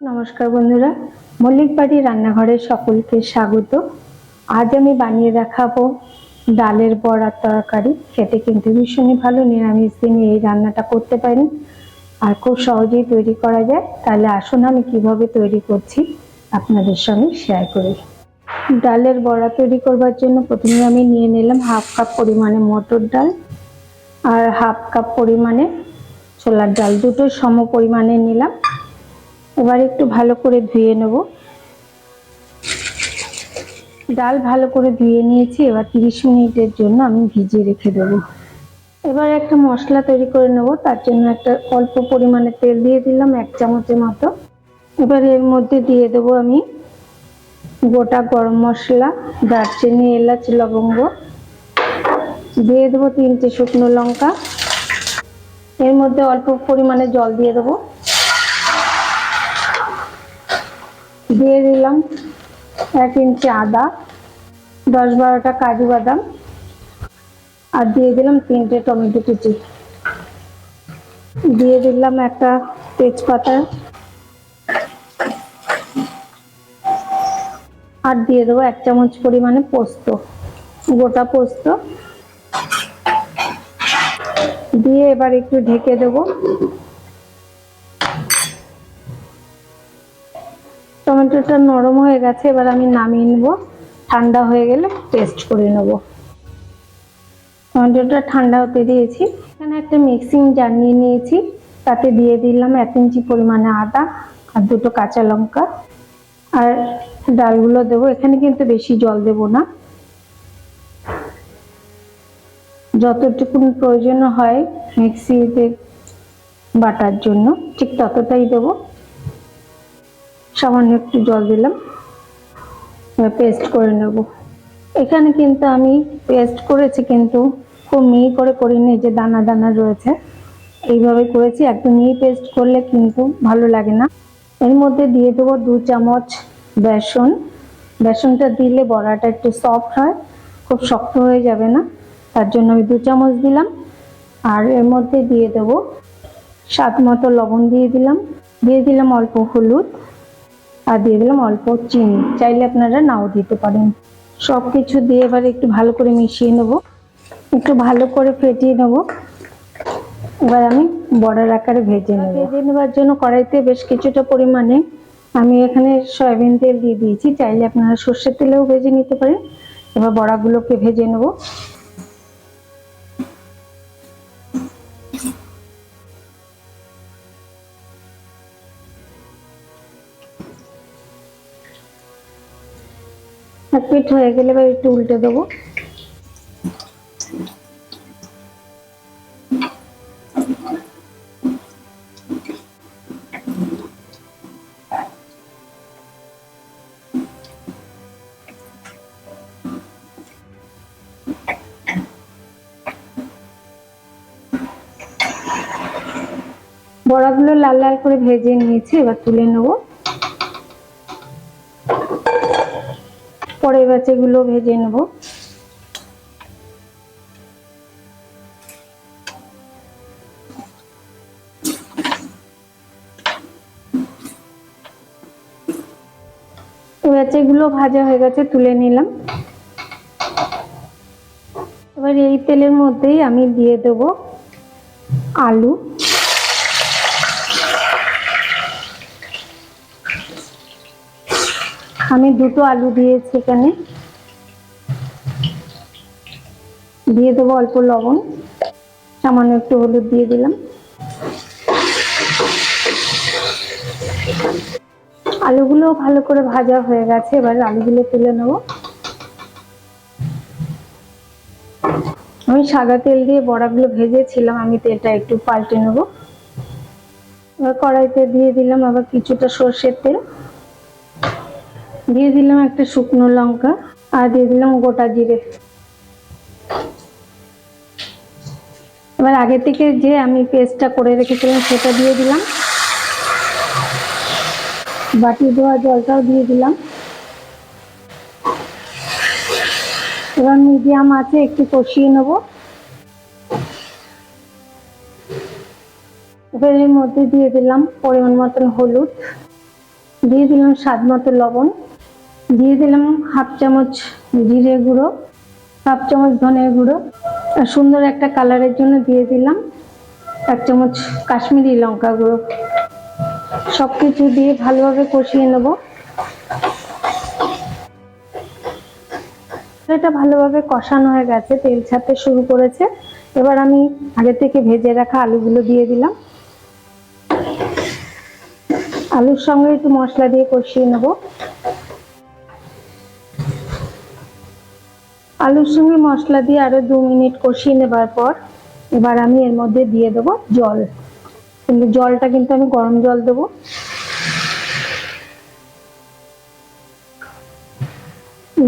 নমস্কার বন্ধুরা মল্লিক বাড়ি রান্নাঘরে সকলকে স্বাগত। আজ আমি বানিয়ে দেখাবো ডালের বড়ার তরকারি। খেতে কিন্তু ভীষণই ভালো, নিরামিষ দিনে এই রান্নাটা করতে পারেন। আর খুব সহজেই তৈরি করা যায়। তাহলে আসুন আমি কীভাবে তৈরি করছি আপনাদের সঙ্গে শেয়ার করি। ডালের বড়া তৈরি করবার জন্য প্রথমে আমি নিয়ে নিলাম হাফ কাপ পরিমাণে মটর ডাল আর হাফ কাপ পরিমাণে ছোলার ডাল। দুটো সম পরিমাণে নিলাম। এবার একটু ভালো করে ধুয়ে নেব। ডাল ভালো করে ধুয়ে নিয়েছি, এবার তিরিশ মিনিটের জন্য আমি ভিজিয়ে রেখে দেব। এবার একটা মশলা তৈরি করে নেব, তার জন্য একটা অল্প পরিমাণে তেল দিয়ে দিলাম, এক চামচের মতো। এবার এর মধ্যে দিয়ে দেবো আমি গোটা গরম মশলা, দারচিনি, এলাচ, লবঙ্গ। দিয়ে দেবো তিনটে শুকনো লঙ্কা। এর মধ্যে অল্প পরিমাণে জল দিয়ে দেবো। দিয়ে দিলাম এক ইঞ্চি আদা, দশ বারোটা কাজু বাদাম, আর দিয়ে দিলাম তিনটে টমেটো কুচি। দিয়ে দিলাম একটা তেজপাতা। আর দিয়ে দেবো এক চামচ পরিমাণে পোস্ত, গোটা পোস্ত। দিয়ে এবার একটু ঢেকে দেবো। টমেটোটা নরম হয়ে গেছে, এবার আমি নামিয়ে নেব। ঠান্ডা হয়ে গেলে পেস্ট করে নেব। টমেটোটা ঠান্ডা হতে দিয়েছি। এখানে একটা মিক্সিং জার নিয়ে নিয়েছি, তাতে দিয়ে দিলাম এক ইঞ্চি পরিমাণে আদা আর দুটো কাঁচা লঙ্কা। আর ডালগুলো দেবো, এখানে কিন্তু বেশি জল দেব না। যতটুকু প্রয়োজন হয় মিক্সিতে বাটার জন্য, ঠিক ততটাই দেবো। সামান্য একটু জল দিলাম। পেস্ট করে নেব। এখানে কিন্তু আমি পেস্ট করেছি কিন্তু খুব মিহি করে করিনি যে দানা দানা রয়েছে। এইভাবে করেছি, একদম মিহি পেস্ট করলে কিন্তু ভালো লাগে না। এর মধ্যে দিয়ে দেবো দু চামচ বেসন। বেসনটা দিলে বড়াটা একটু সফট হয়, খুব শক্ত হয়ে যাবে না। তার জন্য আমি দু চামচ দিলাম। আর এর মধ্যে দিয়ে দেবো স্বাদ মতো লবণ দিয়ে দিলাম। দিয়ে দিলাম অল্প হলুদ। আর দিয়ে দিলাম অল্প চিনি। চাইলে আপনারা নাও দিতে পারেন। সব কিছু দিয়ে এবার একটু ভালো করে মিশিয়ে নেব। একটু ভালো করে ফেটিয়ে নেব। এবার আমি বড়ার আকারে ভেজে নেব। ভেজে নেবার জন্য কড়াইতে বেশ কিছুটা পরিমাণে আমি এখানে সয়াবিন তেল দিয়ে দিয়েছি। চাইলে আপনারা সর্ষের তেলেও ভেজে নিতে পারেন। এবার বড়াগুলোকে ভেজে নেব। এক পিঠ হয়ে গেলে এবার একটু উল্টে দেবো। বড়াগুলো লাল লাল করে ভেজে নিয়েছি, এবার তুলে নেব। পরের বাচ্চাগুলো ভেজে নেব। বাচ্চাগুলো ভাজা হয়ে গেছে, তুলে নিলাম। এবার এই তেলের মধ্যেই আমি দিয়ে দেব আলু। আমি দুটো আলু দিয়েছি এখানে। দিয়ে দেবো অল্প লবণ। সামান্য একটু হলুদ দিয়ে দিলাম। আলুগুলো ভালো করে ভাজা হয়ে গেছে, এবার আলুগুলো তুলে নেব। আমি সাদা তেল দিয়ে বড়াগুলো ভেজেছিলাম, আমি তেলটা একটু পাল্টে নেব। এবার কড়াইতে দিয়ে দিলাম আবার কিছুটা সর্ষের তেল। দিয়ে দিলাম একটা শুকনো লঙ্কা আর দিয়ে দিলাম গোটা জিরে। এবার আগে থেকে যে আমি পেস্টটা করে রেখেছিলাম সেটা দিয়ে দিলাম। বাটি দেওয়া জলটাও দিয়ে দিলাম। এবার মিডিয়াম আছে একটু কষিয়ে নেব। এবার এর মধ্যে দিয়ে দিলাম পরিমাণ মতন হলুদ। দিয়ে দিলাম স্বাদ মতো লবণ। দিয়ে দিলাম হাফ চামচ জিরে গুঁড়ো, হাফ চামচ ধনের গুঁড়ো, আর সুন্দর একটা কালারের জন্য দিয়ে দিলাম এক চামচ কাশ্মীরি লঙ্কা গুঁড়ো। সব কিছু দিয়ে ভালোভাবে কষিয়ে নেব। এটা ভালোভাবে কষানো হয়ে গেছে, তেল ছাড়তে শুরু করেছে। এবার আমি আগে থেকে ভেজে রাখা আলুগুলো দিয়ে দিলাম। আলুর সঙ্গে একটু মশলা দিয়ে কষিয়ে নেব। আলুর সঙ্গে মশলা দিয়ে আরও দু মিনিট কষিয়ে নেবার পর এবার আমি এর মধ্যে দিয়ে দেবো জল। কিন্তু জলটা কিন্তু আমি গরম জল দেবো।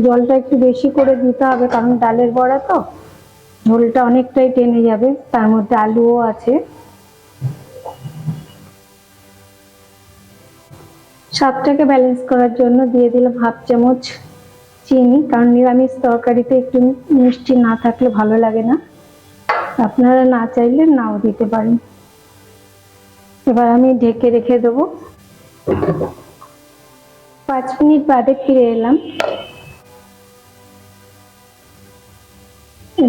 জলটা একটু বেশি করে দিতে হবে, কারণ ডালের বড়া তো। ঝোলটা অনেকটাই টেনে যাবে, তার মধ্যে আলুও আছে। স্বাদটাকে ব্যালেন্স করার জন্য দিয়ে দিলাম হাফ চামচ চিনি, কারণ নিরামিষ তরকারিতে একটু মিষ্টি না থাকলে ভালো লাগে না। আপনারা না চাইলে নাও দিতে পারেন। এবার আমি ঢেকে রেখে দেবো। পাঁচ মিনিট বাদে ফিরে এলাম।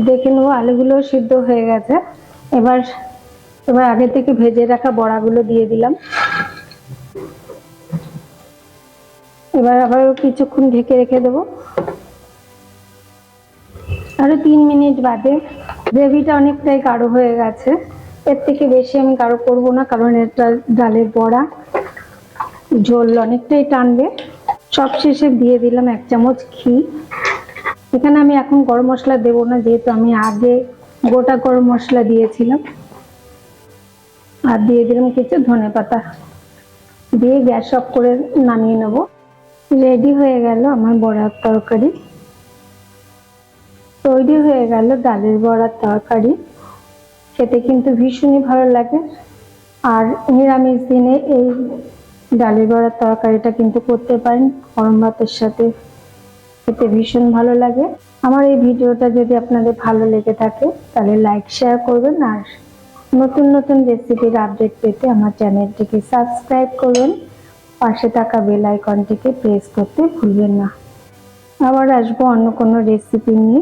দেখে নেব আলুগুলো সিদ্ধ হয়ে গেছে। এবার এবার আগে থেকে ভেজে রাখা বড়াগুলো দিয়ে দিলাম। এবার আবার কিছুক্ষণ ঢেকে রেখে দেবো। আরও তিন মিনিট বাদে গ্রেভিটা অনেকটাই গাঢ় হয়ে গেছে। এর থেকে বেশি আমি গাঢ় করব না, কারণ এটা ডালের বড়া। ঝোল অনেকটাই টানবে। সব শেষে দিয়ে দিলাম এক চামচ ঘি। এখানে আমি এখন গরম মশলা দেবো না, যেহেতু আমি আগে গোটা গরম মশলা দিয়েছিলাম। আর দিয়ে দিলাম কিছু ধনে পাতা। দিয়ে গ্যাস অফ করে নামিয়ে নেব। রেডি হয়ে গেল আমার বড়ার তরকারি। তৈরি হয়ে গেল ডালের বড়ার তরকারি। খেতে কিন্তু ভীষণই ভালো লাগে। আর নিরামিষ দিনে এই ডালের বড়ার তরকারিটা কিন্তু করতে পারেন। গরম ভাতের সাথে খেতে ভীষণ ভালো লাগে। আমার এই ভিডিওটা যদি আপনাদের ভালো লেগে থাকে, তাহলে লাইক, শেয়ার করবেন। আর নতুন নতুন রেসিপির আপডেট পেতে আমার চ্যানেলটিকে সাবস্ক্রাইব করবেন। পাশে থাকা বেল আইকনটিকে প্রেস করতে ভুলবেন না। আবার আসব অন্য কোনো রেসিপি নিয়ে।